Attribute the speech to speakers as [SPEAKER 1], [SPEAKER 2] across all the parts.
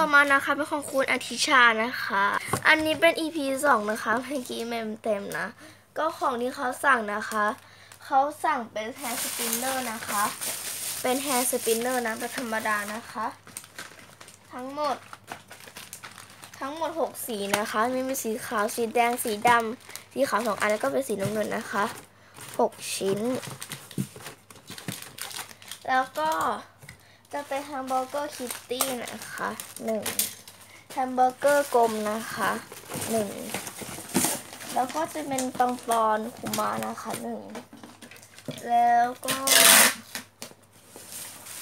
[SPEAKER 1] ต่อมานะคะเป็นของคุณอธิชานะคะ อันนี้เป็น EP สองนะคะเมื่อกี้เมมเต็มนะ ก็ของที่เขาสั่งนะคะ เขาสั่งเป็นแฮร์สปินเนอร์นะคะ เป็นแฮร์สปินเนอร์นะแบบธรรมดานะคะ ทั้งหมด ทั้งหมด 6 สีนะคะ มีมีสีขาว สีแดง สีดำ สีขาวสองอันแล้วก็เป็นสีน้ำเงินนะคะ 6 ชิ้น แล้วก็ จะเป็นแฮมเบอร์เกอร์คิตตี้นะคะ1แฮมเบอร์เกอร์กลมนะคะ1แล้วก็จะเป็นปังปอนคุมานะคะ1แล้วก็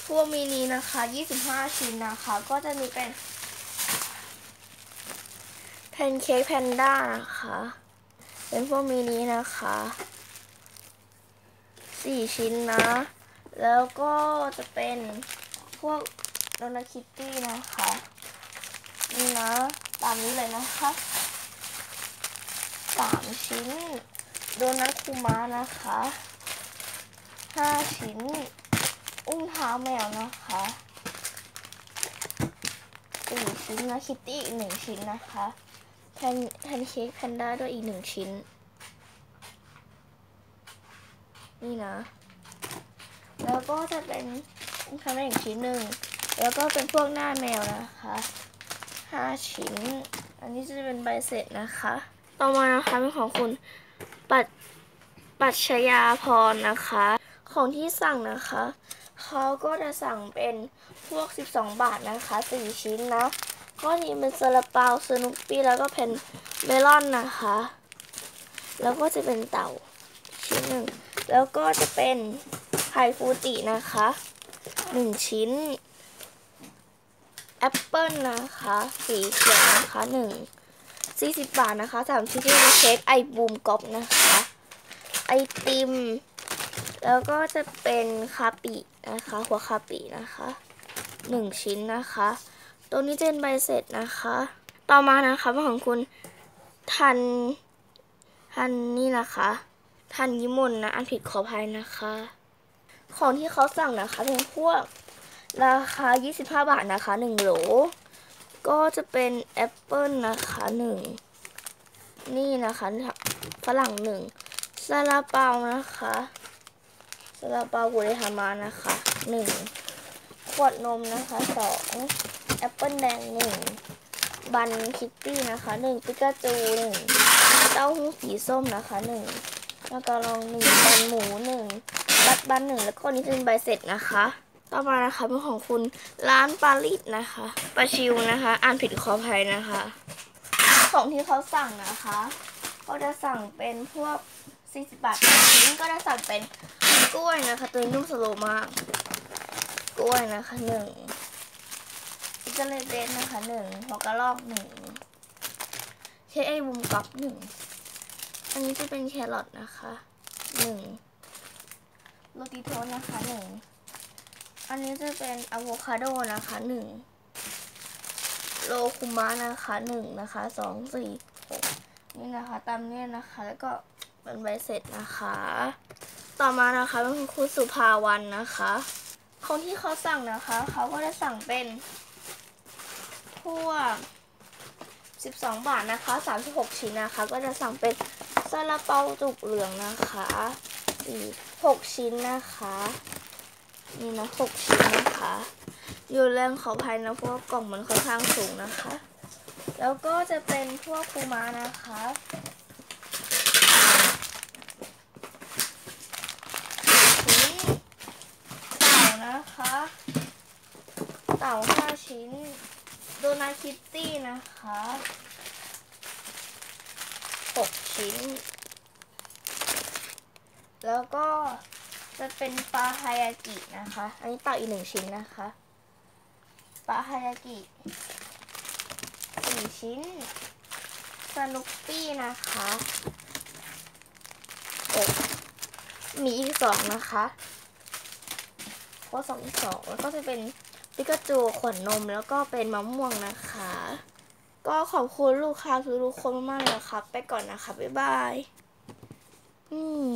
[SPEAKER 1] พวกมินินะคะ 25 ชิ้นนะคะ ก็จะมีเป็นแพนเค้กแพนด้านะคะ เป็นพวกมินินะคะสี่ชิ้นนะ แล้วก็จะเป็น วกโดนัทคิตตี้นะคะ นี่นะ ตามนี้เลยนะคะสามชิ้น โดนัทคูมานะคะห้าชิ้น อุ้งเท้าแมวนะคะสี่ชิ้นนะคิตตี้อีกหนึ่งชิ้นนะคะแพนแพนเค้กแพนด้าด้วยอีกหนึ่งชิ้น นี่นะ แล้วก็จะเป็น ท้าแมวอีกชิ้นหนึ่ง แล้วก็เป็นพวกหน้าแมวนะคะห้าชิ้น อันนี้จะเป็นใบเสร็จนะคะ ต่อมานะคะเป็นของคุณปัดปัชยาพรนะคะ ของที่สั่งนะคะเขาก็จะสั่งเป็นพวก 12 บาทนะคะ 4 ชิ้นนะก็นี่เป็นซาลาเปาสนุปปี้แล้วก็เป็นเมลอนนะคะ แล้วก็จะเป็นเต่าชิ้นหนึ่ง แล้วก็จะเป็นไข่ฟูจินะคะ 1ชิ้นแอปเปิลนะคะสีเขียวนะคะ1 40บาทนะคะสามชิ้นที่เป็นเค้กไอบูมกรอบนะคะ ไอติม แล้วก็จะเป็นคาปินะคะ หัวคาปินะคะหนึ่งชิ้นนะคะ ตัวนี้จะเป็นใบเสร็จนะคะ ต่อมานะคะเป็นของคุณทันทันนี่นะคะ ทันยิมนนะ อันผิดขออภัยนะคะ ของที่เขาสั่งนะคะเป็นพวกราคา 25 บาทนะคะ1โหล ก็จะเป็นแอปเปิลนะคะ1นี่นะคะฝรั่ง1ซาลาเปานะคะซาลาเปากุเรฮามานะคะ1ขวดนมนะคะ2แอปเปิลแดง1บันคิตตี้นะคะ1ปิกาจู1เต้าหู้สีส้มนะคะ1มากาลอง1มันหมู1านหนึ่งแล้วก็นี่จะเป็นใบเสร็จนะคะ ต่อมานะคะเป็นของคุณร้านปารีสนะคะประชิวนะคะ อ่านผิดขออภัยนะคะ ของที่เขาสั่งนะคะ ก็จะสั่งเป็นพวก 40 บาทชิ้นก็จะสั่งเป็นกล้วยนะคะตัวนุ่มสโลมาก กล้วยนะคะหนึ่งอิตาเลเดนนะคะหนึ่งหัวกระลอกหนึ่งเชไอบุมกอบหนึ่งอันนี้จะเป็นแครอทนะคะหนึ่ง โรตีโทสนะคะหนึ่ง อันนี้จะเป็นอะโวคาโดนะคะหนึ่ง โลคุมะนะคะหนึ่งนะคะสองสี่หกนี่นะคะตามนี้นะคะ แล้วก็เป็นใบเสร็จนะคะ ต่อมานะคะเป็นคุณครูสุภาวันนะคะ คนที่เขาสั่งนะคะ เขาก็จะสั่งเป็นพวก12 บาทนะคะ 36 ชิ้นนะคะ ก็จะสั่งเป็นซาลาเปาจุกเหลืองนะคะอีก 6ชิ้นนะคะ นี่นะหกชิ้นนะคะอยู่แรงขอภัยนะเพราะว่ากล่องมันค่อนข้างสูงนะคะ แล้วก็จะเป็นพวกคูมานะคะชิ้นเต่านะคะ เต่าห้าชิ้น โดนาคิตตี้นะคะหกชิ้น แล้วก็จะเป็นปลาฮายากินะคะ อันนี้ต่าอีกหนึ่งชิ้นนะคะ ปลาฮายากิสี่ชิ้น สนุปปี้นะคะโอ้มีอีกสองนะคะก็สองอีกสองแล้วก็จะเป็นปิกาจูขวดนมแล้วก็เป็นมะม่วงนะคะ ก็ขอบคุณลูกค้าทุกๆคนมากๆเลยนะครับ ไปก่อนนะคะ บ๊ายบาย อืม